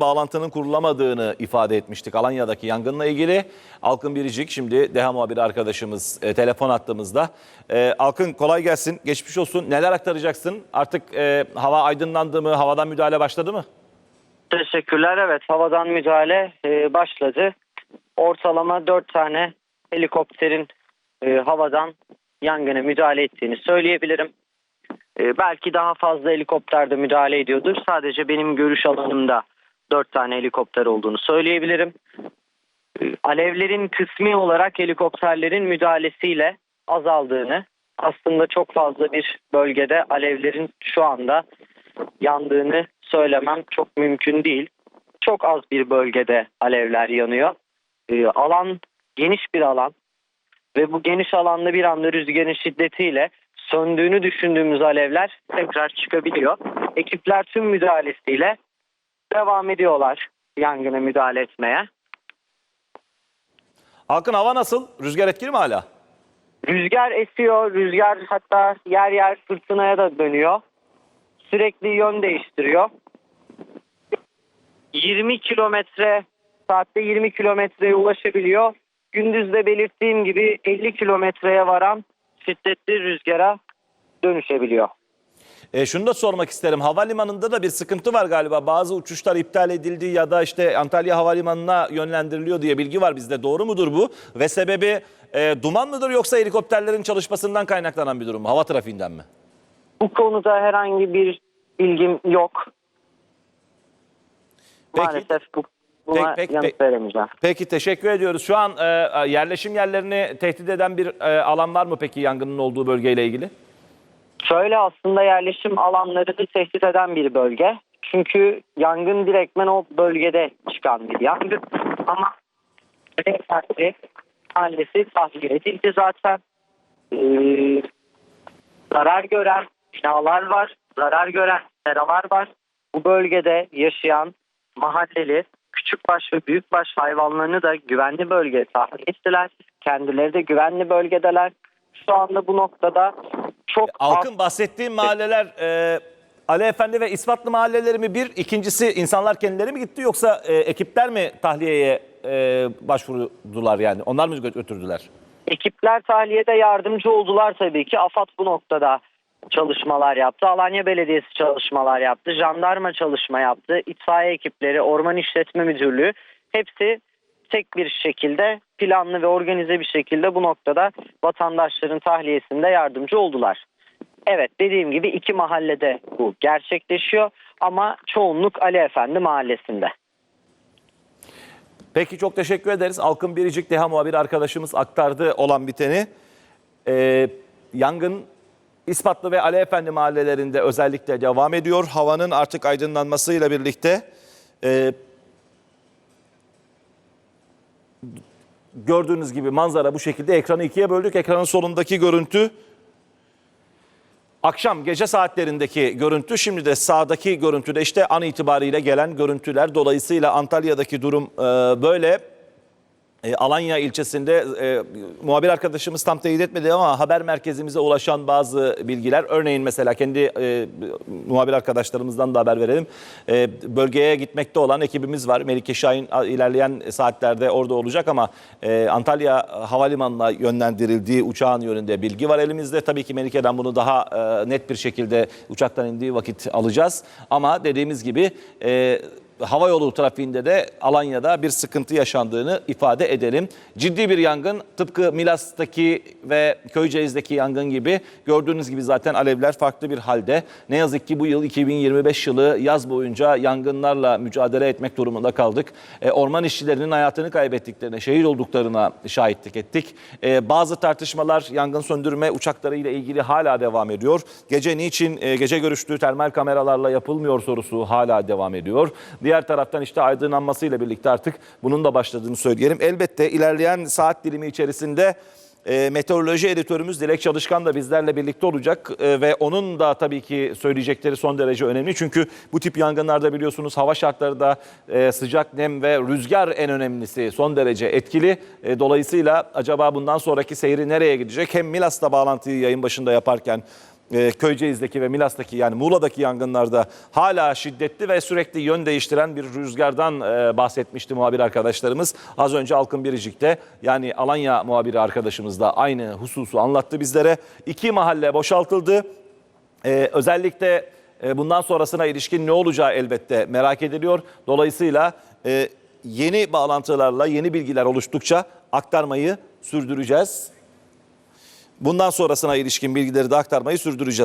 bağlantının kurulamadığını ifade etmiştik Alanya'daki yangınla ilgili. Alkın Biricik şimdi Deha muhabiri arkadaşımız e, telefon attığımızda. E, Alkın kolay gelsin, geçmiş olsun. Neler aktaracaksın? Artık e, hava aydınlandı mı, havadan müdahale başladı mı? Teşekkürler. Evet havadan müdahale e, başladı. Ortalama 4 tane helikopterin e, havadan yangına müdahale ettiğini söyleyebilirim. E, belki daha fazla helikopter de müdahale ediyordur. Sadece benim görüş alanımda 4 tane helikopter olduğunu söyleyebilirim. E, alevlerin kısmi olarak helikopterlerin müdahalesiyle azaldığını aslında çok fazla bir bölgede alevlerin şu anda yandığını söylemem çok mümkün değil. Çok az bir bölgede alevler yanıyor. Ee, alan geniş bir alan ve bu geniş alanda bir anda rüzgarın şiddetiyle söndüğünü düşündüğümüz alevler tekrar çıkabiliyor. Ekipler tüm müdahalesiyle devam ediyorlar yangına müdahale etmeye. Alkın hava nasıl? Rüzgar etkili mi hala? Rüzgar esiyor, rüzgar hatta yer yer fırtınaya da dönüyor. Sürekli yön değiştiriyor. 20 kilometre, saatte 20 kilometreye ulaşabiliyor. Gündüz de belirttiğim gibi 50 kilometreye varan şiddetli rüzgara dönüşebiliyor. E, şunu da sormak isterim. Havalimanında da bir sıkıntı var galiba. Bazı uçuşlar iptal edildi ya da işte Antalya Havalimanı'na yönlendiriliyor diye bilgi var bizde. Doğru mudur bu? Ve sebebi e, duman mıdır yoksa helikopterlerin çalışmasından kaynaklanan bir durum mu? Hava trafiğinden mi? Bu konuda herhangi bir bilgim yok. Peki. Maalesef bu, buna Peki, peki, yanıt veremeyeceğim. Peki teşekkür ediyoruz. Şu an e, yerleşim yerlerini tehdit eden bir e, alan var mı peki yangının olduğu bölgeyle ilgili? Şöyle aslında yerleşim alanları da tehdit eden bir bölge. Çünkü yangın direktmen o bölgede çıkan bir yangın. Ama Alevler'de mahallesi tahliye edildi zaten. Ee, zarar gören binalar var, zarar gören seralar var. Bu bölgede yaşayan mahalleli küçükbaş ve büyükbaş hayvanlarını da güvenli bölgeye tahliye ettiler. Kendileri de güvenli bölgedeler. Şu anda bu noktada çok az Alkın bahsettiğim mahalleler e, Ali Efendi ve İspatlı mahalleleri mi bir? İkincisi insanlar kendileri mi gitti yoksa e, ekipler mi tahliyeye e, başvurdular yani? Onlar mı gö- götürdüler? Ekipler tahliyede yardımcı oldular tabii ki. AFAD bu noktada çalışmalar yaptı. Alanya Belediyesi çalışmalar yaptı. Jandarma çalışma yaptı. İtfaiye ekipleri, Orman İşletme Müdürlüğü hepsi tek bir şekilde planlı ve organize bir şekilde bu noktada vatandaşların tahliyesinde yardımcı oldular. Evet dediğim gibi iki mahallede bu gerçekleşiyor ama çoğunluk Ali Efendi mahallesinde. Peki çok teşekkür ederiz. Alkın Biricik Deha muhabiri arkadaşımız aktardı olan biteni. E, yangın İspatlı ve Ali Efendi mahallelerinde özellikle devam ediyor. Havanın artık aydınlanmasıyla birlikte e, gördüğünüz gibi manzara bu şekilde. Ekranı ikiye böldük. Ekranın solundaki görüntü akşam gece saatlerindeki görüntü. Şimdi de sağdaki görüntüde işte an itibariyle gelen görüntüler. Dolayısıyla Antalya'daki durum e, böyle. E, Alanya ilçesinde e, muhabir arkadaşımız tam teyit etmedi ama haber merkezimize ulaşan bazı bilgiler. Örneğin mesela kendi e, muhabir arkadaşlarımızdan da haber verelim. E, bölgeye gitmekte olan ekibimiz var. Melike Şahin ilerleyen saatlerde orada olacak ama e, Antalya Havalimanı'na yönlendirildiği uçağın yönünde bilgi var elimizde. Tabii ki Melike'den bunu daha e, net bir şekilde uçaktan indiği vakit alacağız. Ama dediğimiz gibi... E, hava yolu trafiğinde de Alanya'da bir sıkıntı yaşandığını ifade edelim. Ciddi bir yangın tıpkı Milas'taki ve Köyceğiz'deki yangın gibi gördüğünüz gibi zaten alevler farklı bir halde. Ne yazık ki bu yıl 2025 yılı yaz boyunca yangınlarla mücadele etmek durumunda kaldık. E, orman işçilerinin hayatını kaybettiklerine, şehit olduklarına şahitlik ettik. E, bazı tartışmalar yangın söndürme uçakları ile ilgili hala devam ediyor. Gece niçin e, gece görüşlü termal kameralarla yapılmıyor sorusu hala devam ediyor. Diğer taraftan işte aydınlanmasıyla birlikte artık bunun da başladığını söyleyelim. Elbette ilerleyen saat dilimi içerisinde e, meteoroloji editörümüz Dilek Çalışkan da bizlerle birlikte olacak E, ve onun da tabii ki söyleyecekleri son derece önemli. Çünkü bu tip yangınlarda biliyorsunuz hava şartları da e, sıcak, nem ve rüzgar en önemlisi son derece etkili. Dolayısıyla acaba bundan sonraki seyri nereye gidecek? Hem Milas'ta bağlantıyı yayın başında yaparken e, Köyceğiz'deki ve Milas'taki yani Muğla'daki yangınlarda hala şiddetli ve sürekli yön değiştiren bir rüzgardan e, bahsetmişti muhabir arkadaşlarımız. Az önce Alkın Biricik'te yani Alanya muhabiri arkadaşımız da aynı hususu anlattı bizlere. İki mahalle boşaltıldı. Ee, özellikle e, bundan sonrasına ilişkin ne olacağı elbette merak ediliyor. Dolayısıyla e, yeni bağlantılarla yeni bilgiler oluştukça aktarmayı sürdüreceğiz. Bundan sonrasına ilişkin bilgileri de aktarmayı sürdüreceğiz.